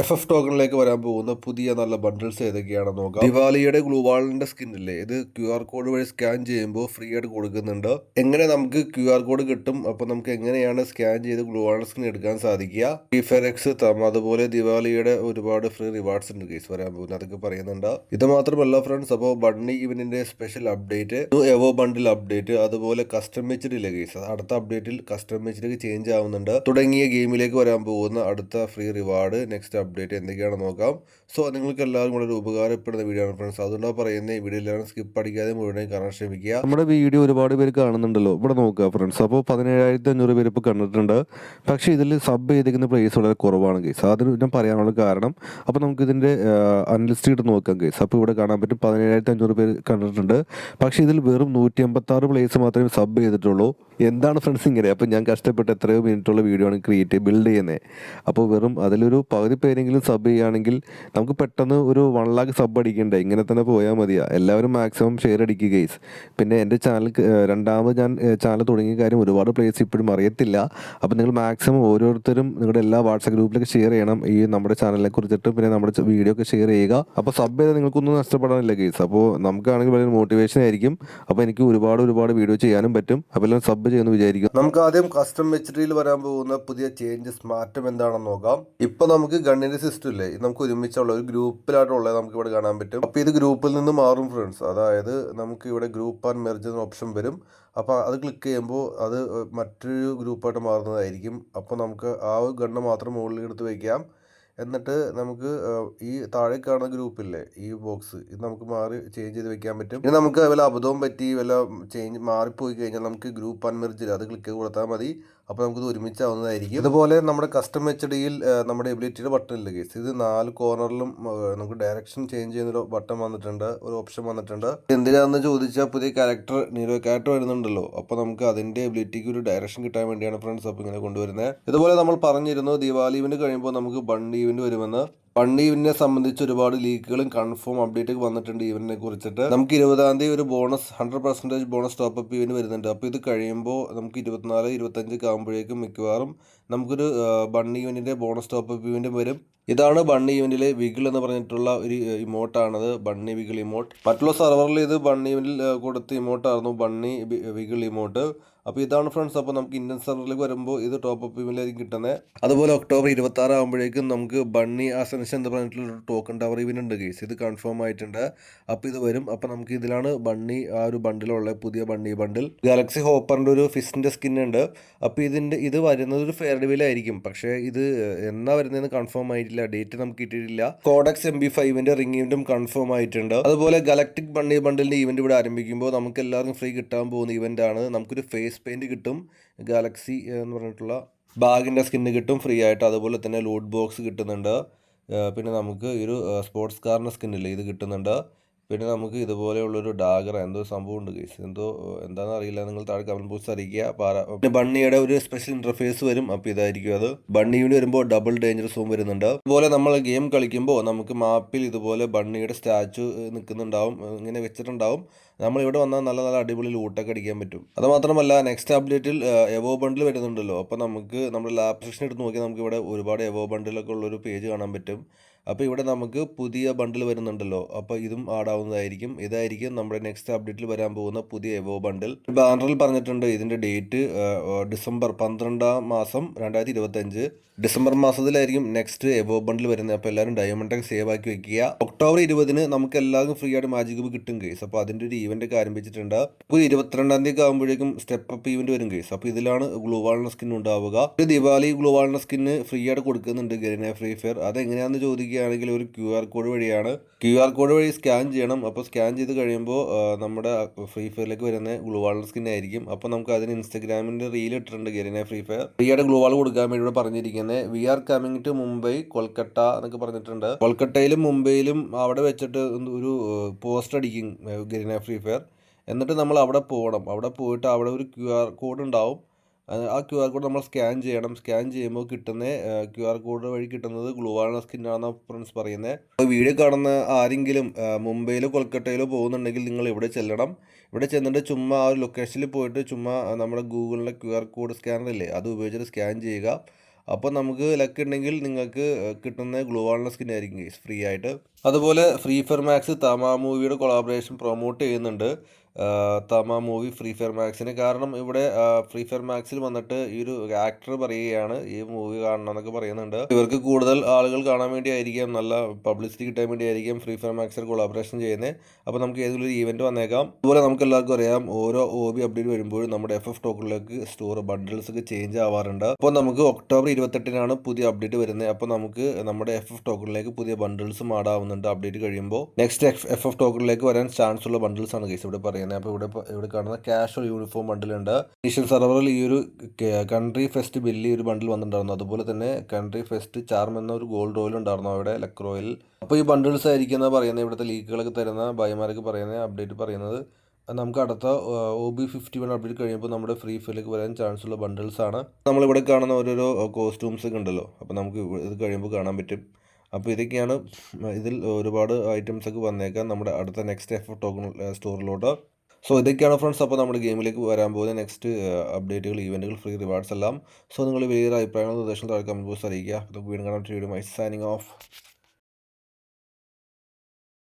F F ടോക്കണിലേക്ക് വരാൻ പോകുന്ന പുതിയ നല്ല ബണ്ടിൽസ് ഏതൊക്കെയാണെന്ന് നോക്കാം. ദിവാലിയുടെ സ്കിൻ ഇല്ലേ? ഇത് ക്യു ആർ കോഡ് വഴി സ്കാൻ ചെയ്യുമ്പോൾ ഫ്രീ ആയിട്ട് കൊടുക്കുന്നുണ്ട്. എങ്ങനെ നമുക്ക് ക്യു ആർ കോഡ് കിട്ടും? അപ്പോൾ നമുക്ക് എങ്ങനെയാണ് സ്കാൻ ചെയ്ത് ഗ്ലൂവാളിന്റെ സ്കിൻ എടുക്കാൻ സാധിക്കുക? എക്സ് തം അതുപോലെ ദിവാലിയുടെ ഒരുപാട് ഫ്രീ റിവാർഡ്സ് ഉണ്ട് കേസ് വരാൻ പോകുന്നത്. അതൊക്കെ പറയുന്നുണ്ട്. ഇത് മാത്രമല്ല ഫ്രണ്ട്സ് അപ്പോൾ bunny ഇവനിന്റെ special update evo bundle update അതുപോലെ കസ്റ്റം ഇല്ല കേസ് അടുത്ത അപ്ഡേറ്റിൽ കസ്റ്റം മെച്ചിലേക്ക് ചേഞ്ച് ആവുന്നുണ്ട്. തുടങ്ങിയ ഗെയിമിലേക്ക് വരാൻ പോകുന്ന അടുത്ത ഫ്രീ റിവാർഡ് നെക്സ്റ്റ് അപ്ഡേറ്റ് എന്തൊക്കെയാണെന്ന് നോക്കാം. സോ നിങ്ങൾക്ക് എല്ലാവരും കൂടെ ഒരു ഉപകാരപ്പെടുന്ന വീഡിയോ ആണ് ഫ്രണ്ട്സ് അതുകൊണ്ടാണ് പറയുന്നത് വീഡിയോ എല്ലാവരും സ്കിപ്പ് അടിക്കാതെ മുഴുവൻ കാണാൻ ശ്രമിക്കുക. നമ്മുടെ വീഡിയോ ഒരുപാട് പേര് കാണുന്നുണ്ടല്ലോ. ഇവിടെ നോക്കുക ഫ്രണ്ട്സ് അപ്പോൾ പതിനേഴായിരത്തി അഞ്ഞൂറ് പേര് ഇപ്പോൾ കണ്ടിട്ടുണ്ട്. പക്ഷേ ഇതിൽ സബ് ചെയ്തിരിക്കുന്ന പ്ലേസ് വളരെ കുറവാണ് കേസ് അതിന് ഞാൻ പറയാനുള്ള കാരണം അപ്പോൾ നമുക്ക് ഇതിന്റെ അനലിസ്റ്റ് ഇട്ട് നോക്കാം കേസ് അപ്പോൾ ഇവിടെ കാണാൻ പറ്റും പതിനേഴായിരത്തി അഞ്ഞൂറ് പേര് കണ്ടിട്ടുണ്ട്. പക്ഷേ ഇതിൽ വെറും നൂറ്റി അമ്പത്താറ് പ്ലേസ് മാത്രമേ സബ് ചെയ്തിട്ടുള്ളൂ. എന്താണ് ഫ്രണ്ട്സ് ഇങ്ങനെ? അപ്പോൾ ഞാൻ കഷ്ടപ്പെട്ട് എത്രയോ മിനിറ്റുള്ള വീഡിയോ ആണ് ക്രിയേറ്റ് ബിൽഡ് ചെയ്യുന്നത് അപ്പോൾ വെറും അതിലൊരു പകുതി പേരെങ്കിലും സബ് ചെയ്യുകയാണെങ്കിൽ നമുക്ക് പെട്ടെന്ന് ഒരു വൺ ലാക്ക് സബ് അടിക്കണ്ടേ? ഇങ്ങനെ തന്നെ പോയാൽ മതിയാ. എല്ലാവരും മാക്സിമം ഷെയർ അടിക്കുക ഗെയ്സ് പിന്നെ എന്റെ ചാനൽ രണ്ടാമത് ഞാൻ ചാനൽ തുടങ്ങിയ കാര്യം ഒരുപാട് പ്ലേസ് ഇപ്പോഴും അറിയത്തില്ല. അപ്പോൾ നിങ്ങൾ മാക്സിമം ഓരോരുത്തരും നിങ്ങളുടെ എല്ലാ വാട്സാപ്പ് ഗ്രൂപ്പിലൊക്കെ ഷെയർ ചെയ്യണം. ഈ നമ്മുടെ ചാനലിനെ കുറിച്ചിട്ട് പിന്നെ നമ്മുടെ വീഡിയോ ഒക്കെ ഷെയർ ചെയ്യുക. അപ്പോൾ സബ് ചെയ്താൽ നിങ്ങൾക്കൊന്നും നഷ്ടപ്പെടാനില്ല ഗെയ്സ് അപ്പോൾ നമുക്കാണെങ്കിൽ വളരെ മോട്ടിവേഷൻ ആയിരിക്കും. അപ്പോൾ എനിക്ക് ഒരുപാട് ഒരുപാട് വീഡിയോ ചെയ്യാനും പറ്റും. അപ്പോൾ എല്ലാം സബ് ചെയ്യുമെന്ന് വിചാരിക്കും നമുക്ക് ആദ്യം കസ്റ്റം എച്ച് വരാൻ പോകുന്ന പുതിയ ചേഞ്ചസ് മാറ്റം എന്താണെന്ന് നോക്കാം. ഇപ്പോൾ നമുക്ക് ഗണ്ണിന്റെ സിസ്റ്റം ഇല്ലേ? നമുക്ക് ഒരുമിച്ചുള്ള ഒരു ഗ്രൂപ്പിലായിട്ടുള്ളത് നമുക്ക് ഇവിടെ കാണാൻ പറ്റും. അപ്പോൾ ഇത് ഗ്രൂപ്പിൽ നിന്ന് മാറും ഫ്രണ്ട്സ് അതായത് നമുക്ക് ഇവിടെ ഗ്രൂപ്പ് ആൻഡ് മെർജ് എന്ന ഓപ്ഷൻ വരും. അപ്പോൾ അത് ക്ലിക്ക് ചെയ്യുമ്പോൾ അത് മറ്റൊരു ഗ്രൂപ്പായിട്ട് മാറുന്നതായിരിക്കും. അപ്പോൾ നമുക്ക് ആ ഒരു ഗണ്ണ് മാത്രം മുകളിൽ എടുത്ത് വയ്ക്കാം എന്നിട്ട് നമുക്ക് ഈ താഴെ കാണുന്ന ഗ്രൂപ്പില്ലേ ഈ ബോക്സ് ഇത് നമുക്ക് മാറി ചേഞ്ച് ചെയ്ത് വെക്കാൻ പറ്റും. ഇനി നമുക്ക് വല്ല അബദ്ധവും പറ്റി വല്ല ചേഞ്ച് മാറിപ്പോയി കഴിഞ്ഞാൽ നമുക്ക് ഗ്രൂപ്പ് അൺമെർജിൽ അത് ക്ലിക്ക് കൊടുത്താൽ മതി. അപ്പോൾ നമുക്കിത് ഒരുമിച്ചാവുന്നതായിരിക്കും അതുപോലെ നമ്മുടെ കസ്റ്റം എച്ച് ഡിയിൽ നമ്മുടെ എബിലിറ്റിയുടെ ബട്ടൺ ഇല്ല കേസ് ഇത് നാല് കോർണറിലും നമുക്ക് ഡയറക്ഷൻ ചേഞ്ച് ചെയ്യുന്ന ഒരു ബട്ടൺ വന്നിട്ടുണ്ട് ഒരു ഓപ്ഷൻ വന്നിട്ടുണ്ട്. എന്തിനാണെന്ന് ചോദിച്ചാൽ പുതിയ ക്യാരക്ടർ നീരോ ക്യാരക്ടർ വരുന്നുണ്ടല്ലോ. അപ്പോൾ നമുക്ക് അതിന്റെ എബിലിറ്റിക്ക് ഒരു ഡയറക്ഷൻ കിട്ടാൻ വേണ്ടിയാണ് ഫ്രണ്ട്സ് അപ്പോൾ ഇങ്ങനെ കൊണ്ടുവരുന്നത് ഇതുപോലെ നമ്മൾ പറഞ്ഞിരുന്നു ദീപാവലി ഇവന്റ് കഴിയുമ്പോൾ നമുക്ക് ബണ്ട് ഇവന്റ് വരുമെന്ന്. പണ്ട് ഇവനെ സംബന്ധിച്ച് ഒരുപാട് ലീക്കുകളും കൺഫേം അപ്ഡേറ്റ് വന്നിട്ടുണ്ട് ഇവനെ കുറിച്ചിട്ട്. നമുക്ക് ഇരുപതാം തീയതി ഒരു bonus hundred percentage bonus top up event വരുന്നുണ്ട്. അപ്പോൾ ഇത് കഴിയുമ്പോൾ നമുക്ക് ഇരുപത്തിനാല് ഇരുപത്തഞ്ച് ആകുമ്പോഴേക്കും മിക്കവാറും നമുക്കൊരു ബണ്ണി ഇവന്റിന്റെ ബോണസ് ടോപ്പ് അപ്പ് ഇവന്റും വരും. ഇതാണ് ബണ്ണി ഇവന്റിലെ വിഗിൾ എന്ന് പറഞ്ഞിട്ടുള്ള ഒരു ഇമോട്ടാണത്. Bunny വിഗിൾ emote. മറ്റുള്ള സെർവറിൽ ഇത് ബണ്ണി ഇവന്റിൽ കൊടുത്ത ഇമോട്ടായിരുന്നു ബണ്ണി വിഗിൾ ഇമോട്ട്. അപ്പോൾ ഇതാണ് ഫ്രണ്ട്സ് അപ്പോൾ നമുക്ക് ഇന്ത്യൻ സെർവറിലേക്ക് വരുമ്പോൾ ഇത് ടോപ്പ് അപ്പ് ഇവനിലായിരിക്കും കിട്ടുന്നത് അതുപോലെ ഒക്ടോബർ ഇരുപത്തി ആറ് ആകുമ്പോഴേക്കും നമുക്ക് ബണ്ണി അസൻഷൻ എന്ന് പറഞ്ഞിട്ടുള്ള ടോക്കൺ ടവർ ഇവന്റ് ഉണ്ട് കേസ് ഇത് കൺഫേം ആയിട്ടുണ്ട്. അപ്പോൾ ഇത് വരും. അപ്പോൾ നമുക്ക് ഇതിലാണ് ബണ്ണി ആ ഒരു ബണ്ടിലുള്ള പുതിയ ബണ്ണി ബണ്ടിൽ ഗാലക്സി ഹോപ്പറിന്റെ ഒരു ഫിഷിന്റെ സ്കിൻ ഉണ്ട്. അപ്പോൾ ഇതിന്റെ ഇത് വരുന്നത് ഒരു ഫെയർ ഡിവിലായിരിക്കും പക്ഷേ ഇത് എന്നാ വരുന്നതെന്ന് കൺഫേം ആയിട്ടില്ല. ഡേറ്റ് നമുക്ക് കിട്ടിയിട്ടില്ല. കോഡക്സ് എം ബി ഫൈവിന്റെ റിംഗ് ഇവന്റും കൺഫേം ആയിട്ടുണ്ട്. അതുപോലെ ഗലക്ടിക് ബണ്ണി ബണ്ടിലിന്റെ ഇവന്റ് ഇവിടെ ആരംഭിക്കുമ്പോൾ നമുക്ക് എല്ലാവർക്കും ഫ്രീ കിട്ടാൻ പോകുന്ന ഇവന്റ് ആണ്. നമുക്കൊരു ഫേസ് പെയിന്റ് കിട്ടും ഗാലക്സി എന്ന് പറഞ്ഞിട്ടുള്ള ബാഗിന്റെ സ്കിന്ന് കിട്ടും ഫ്രീ ആയിട്ട്. അതുപോലെ തന്നെ ലൂട്ട് ബോക്സ് കിട്ടുന്നുണ്ട്. പിന്നെ നമുക്ക് ഈ ഒരു സ്പോർട്സ് കാറിന്റെ സ്കിന്നില്ലേ ഇത് കിട്ടുന്നുണ്ട്. പിന്നെ നമുക്ക് ഇതുപോലെയുള്ളൊരു ഡാഗർ എന്തോ സംഭവം ഉണ്ട് കേസ് എന്തോ എന്താണെന്ന് അറിയില്ല. നിങ്ങൾ താഴെ കമന്റ് ബോക്സ് അറിയിക്കുക. പാറ പിന്നെ ബണ്ണിയുടെ ഒരു സ്പെഷ്യൽ ഇന്റർഫേസ് വരും. അപ്പോൾ ഇതായിരിക്കും അത്. ബണ്ണിയുടെ വരുമ്പോൾ ഡബിൾ ഡേഞ്ചർ സോം വരുന്നുണ്ട്. അതുപോലെ നമ്മൾ ഗെയിം കളിക്കുമ്പോൾ നമുക്ക് മാപ്പിൽ ഇതുപോലെ ബണ്ണിയുടെ സ്റ്റാച്ചു നിൽക്കുന്നുണ്ടാവും. ഇങ്ങനെ വെച്ചിട്ടുണ്ടാവും. നമ്മൾ ഇവിടെ വന്നാൽ നല്ല നല്ല അടിപൊളി ലൂട്ടൊക്കെ അടിക്കാൻ പറ്റും. അത് മാത്രമല്ല നെക്സ്റ്റ് അപ്ഡേറ്റിൽ എവോ ബണ്ടിൽ വരുന്നുണ്ടല്ലോ. അപ്പോൾ നമുക്ക് നമ്മുടെ ലാബ് സെക്ഷൻ എടുത്ത് നോക്കിയാൽ നമുക്ക് ഇവിടെ ഒരുപാട് എവോ ബണ്ടിലൊക്കെ ഉള്ളൊരു പേജ് കാണാൻ പറ്റും. അപ്പോൾ ഇവിടെ നമുക്ക് പുതിയ ബണ്ടിൽ വരുന്നുണ്ടല്ലോ. അപ്പോൾ ഇതും ആഡ് ആവുന്നതായിരിക്കും. ഇതായിരിക്കും നമ്മുടെ നെക്സ്റ്റ് അപ്ഡേറ്റിൽ വരാൻ പോകുന്ന പുതിയ എവോ ബണ്ടിൽ ബാനറിൽ പറഞ്ഞിട്ടുണ്ട് ഇതിന്റെ ഡേറ്റ് ഡിസംബർ പന്ത്രണ്ടാം മാസം രണ്ടായിരത്തി ഇരുപത്തഞ്ച് ഡിസംബർ മാസത്തിലായിരിക്കും നെക്സ്റ്റ് എവോ ബണ്ടിൽ വരുന്നത്. അപ്പോൾ എല്ലാവരും ഡയമണ്ട് ടെക് സേവ് ആക്കി വെക്കുക. ഒക്ടോബർ ഇരുപതിന് നമുക്ക് എല്ലാവർക്കും ഫ്രീ ആയിട്ട് മാജിക് ബുക്ക് കിട്ടും കേസ് അപ്പോൾ അതിന്റെ ഒരു ഈവന്റ് ഒക്കെ ആരംഭിച്ചിട്ടുണ്ട്. അപ്പോൾ ഇരുപത്തിരണ്ടാം തീയതി ആകുമ്പോഴേക്കും സ്റ്റെപ്പ് അപ്പ് ഈവന്റ് വരും കേസ് അപ്പോൾ ഇതിലാണ് ഗ്ലൂ വാളിന്റെ സ്കിൻ ഉണ്ടാവുക. ഒരു ദിവാലി ഗ്ലൂ സ്കിന്ന് ഫ്രീ ആയിട്ട് കൊടുക്കുന്നുണ്ട് ഗരീന ഫ്രീ ഫയർ അതെങ്ങനെയാണെന്ന് ചോദിക്കുകയാണെങ്കിൽ ഒരു ക്യു ആർ കോഡ് വഴിയാണ്. ക്യു ആർ കോഡ് വഴി സ്കാൻ ചെയ്യണം. അപ്പോൾ സ്കാൻ ചെയ്ത് കഴിയുമ്പോൾ നമ്മുടെ ഫ്രീ ഫയറിലേക്ക് വരുന്ന ഗ്ലൂവാൾ സ്കിൻ ആയിരിക്കും. അപ്പോൾ നമുക്ക് അതിന് ഇൻസ്റ്റാഗ്രാമിന്റെ റീൽ ഇട്ടിട്ടുണ്ട് ഗരീന ഫ്രീ ഫയർ. ഫ്രീയുടെ ഗ്ലൂവാൾ കൊടുക്കാൻ വേണ്ടി ഇവിടെ പറഞ്ഞിരിക്കുന്നത് we are coming to Mumbai Kolkata എന്നൊക്കെ പറഞ്ഞിട്ടുണ്ട്. കൊൽക്കട്ടയിലും മുംബൈയിലും അവിടെ വെച്ചിട്ട് ഒരു പോസ്റ്റ് അടിക്കും ഗരീന ഫ്രീ ഫയർ. എന്നിട്ട് നമ്മൾ അവിടെ പോകണം. അവിടെ പോയിട്ട് അവിടെ ഒരു ക്യു ആർ കോഡ് ഉണ്ടാവും. ആ ക്യു ആർ കോഡ് നമ്മൾ സ്കാൻ ചെയ്യണം. സ്കാൻ ചെയ്യുമ്പോൾ കിട്ടുന്ന ക്യു ആർ കോഡ് വഴി കിട്ടുന്നത് ഗ്ലൂവാള സ്കിന്നാണെന്ന് ഫ്രണ്ട്സ് പറയുന്നത് വീഡിയോ കാണുന്ന ആരെങ്കിലും മുംബൈയിലോ കൊൽക്കത്തയിലോ പോകുന്നുണ്ടെങ്കിൽ നിങ്ങൾ ഇവിടെ ചെല്ലണം. ഇവിടെ ചെന്നിട്ട് ചുമ്മാ ആ ഒരു ലൊക്കേഷനിൽ പോയിട്ട് ചുമ്മാ നമ്മുടെ ഗൂഗിളിലെ ക്യു ആർ കോഡ് സ്കാനർ അല്ലേ അത് ഉപയോഗിച്ചിട്ട് സ്കാൻ ചെയ്യുക. അപ്പോൾ നമുക്ക് ലക്ക് ഉണ്ടെങ്കിൽ നിങ്ങൾക്ക് കിട്ടുന്ന ഗ്ലൂ സ്കിൻ ആയിരിക്കും ഫ്രീ ആയിട്ട്. അതുപോലെ ഫ്രീ ഫയർ മാക്സ് തമാ മൂവിയുടെ കൊളാബറേഷൻ പ്രൊമോട്ട് ചെയ്യുന്നുണ്ട്. തമ മൂവി ഫ്രീ ഫയർ മാക്സിന് കാരണം ഇവിടെ ഫ്രീ ഫയർ മാക്സിൽ വന്നിട്ട് ഈ ഒരു ആക്ടർ പറയുകയാണ് ഈ മൂവി കാണണം എന്നൊക്കെ പറയുന്നുണ്ട്. ഇവർക്ക് കൂടുതൽ ആളുകൾ കാണാൻ വേണ്ടി ആയിരിക്കാം നല്ല പബ്ലിസിറ്റി കിട്ടാൻ വേണ്ടി ആയിരിക്കാം ഫ്രീ ഫയർ മാക്സിൽ കൊളാബറേഷൻ ചെയ്യുന്നത്. അപ്പോൾ നമുക്ക് ഏതെങ്കിലും ഒരു ഈവന്റ് വന്നേക്കാം. അതുപോലെ നമുക്ക് എല്ലാവർക്കും അറിയാം ഓരോ ഒ ബി അപ്ഡേറ്റ് വരുമ്പോഴും നമ്മുടെ എഫ് എഫ് ടോക്കണിലേക്ക് സ്റ്റോർ ബണ്ടിൽസ് ഒക്കെ ചേഞ്ച് ആവാറുണ്ട്. അപ്പോൾ നമുക്ക് ഒക്ടോബർ ഇരുപത്തെട്ടിനാണ് പുതിയ അപ്ഡേറ്റ് വരുന്നത്. അപ്പോൾ നമുക്ക് നമ്മുടെ എഫ് എഫ് ടോക്കണിലേക്ക് പുതിയ ബണ്ടിൽസ് ആടാവുന്നുണ്ട് അപ്ഡേറ്റ് കഴിയുമ്പോൾ. നെക്സ്റ്റ് എഫ് എഫ് എഫ് ടോക്കണിലേക്ക് വരാൻ ചാൻസ് ഉള്ള ബണ്ടിൽസ് ആണ് കേസ് ഇവിടെ പറയുന്നത്. അപ്പോൾ ഇവിടെ ഇവിടെ കാണുന്ന ക്യാഷ് യൂണിഫോം ബണ്ടിലുണ്ട് ഏഷ്യൻ സെർവറിൽ ഈ ഒരു കൺട്രി ഫെസ്റ്റ് ബില്ലി ഒരു ബണ്ടിൽ വന്നിട്ടുണ്ടായിരുന്നു. അതുപോലെ തന്നെ കൺട്രി ഫെസ്റ്റ് ചാർം എന്ന ഒരു ഗോൾഡ് റോയിൽ ഉണ്ടായിരുന്നു അവിടെ ലക്ക് റോയിൽ അപ്പോൾ ഈ ബണ്ടിൽസ് ആയിരിക്കുന്ന പറയുന്നത്. ഇവിടുത്തെ ലീക്കുകളൊക്കെ തരുന്ന ഭയമാരൊക്കെ പറയുന്ന അപ്ഡേറ്റ് പറയുന്നത്. നമുക്ക് അടുത്ത O B fifty one update കഴിയുമ്പോൾ നമ്മുടെ ഫ്രീ ഫയലിലേക്ക് വരാൻ ചാൻസ് ഉള്ള ബണ്ടിൽസ് ആണ്. നമ്മളിവിടെ കാണുന്ന ഓരോരോ കോസ്റ്റ്യൂംസ് ഒക്കെ ഉണ്ടല്ലോ. അപ്പോൾ നമുക്ക് ഇത് കഴിയുമ്പോൾ കാണാൻ പറ്റും. അപ്പോൾ ഇതൊക്കെയാണ് ഇതിൽ ഒരുപാട് ഐറ്റംസ് ഒക്കെ വന്നേക്കാം നമ്മുടെ അടുത്ത നെക്സ്റ്റ് എഫ് ടോക്കൺ സ്റ്റോറിലോട്ട് സോ ഇതൊക്കെയാണ് ഫ്രണ്ട്സ് അപ്പോൾ നമ്മുടെ ഗെയിമിലേക്ക് വരാൻ പോകുന്ന നെക്സ്റ്റ് അപ്ഡേറ്റുകൾ ഇവന്റുകൾ ഫ്രീ റിവാർഡ്സ് എല്ലാം. സോ നിങ്ങൾ വലിയൊരു അഭിപ്രായങ്ങളും നിർദ്ദേശങ്ങളും താഴെ കമന്റ് ബോക്സ് അറിയിക്കുക. അപ്പോൾ വീണ്ടും കാണാൻ വീഡിയോ മൈ സൈനിങ് ഓഫ്